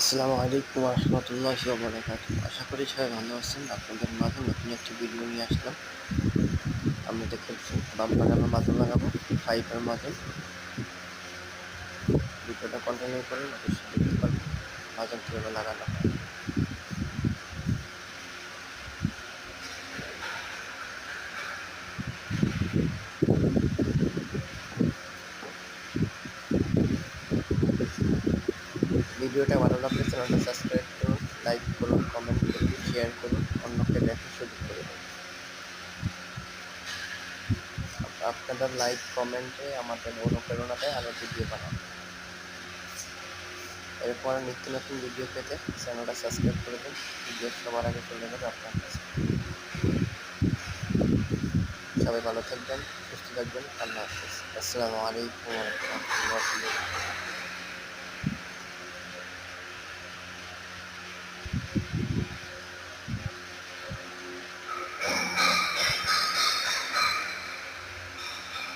আসসালামু আলাইকুম রহমতুল্লাহ বরাকাত আশা করি সবাই ভালো আছেন। আপনাদের মাঝে নতুন একটি ভিডিও নিয়ে আসলাম। আমরা দেখেছি বাম লাগানো মাঝে লাগাবো ফাইবার মাঝে ভিডিওটা কন্টিনিউ করেন, অবশ্যই দেখতে পারবেন। মাঝে কীভাবে লাগানো হয়। ভিডিওটা ভালো লাগলে চ্যানেলটা সাবস্ক্রাইব করুন, লাইক করুন কমেন্ট করুন শেয়ার করুন, অন্যকে দেখার সুযোগ করে দিন। আপনাদের লাইক কমেন্টে আমাদের অনুপ্রেরণা দেয় আরও ভিডিও বানাবো এরপর নিত্য নতুন ভিডিও পেতে চ্যানেলটা সাবস্ক্রাইব করে দিন। ভিডিও সবার আগে চলে যাবে আপনার কাছে। সবাই ভালো থাকবেন, সুস্থ থাকবেন। আল্লাহ হাফিজ। আসসালামু আলাইকুম রহমতুল্লাহ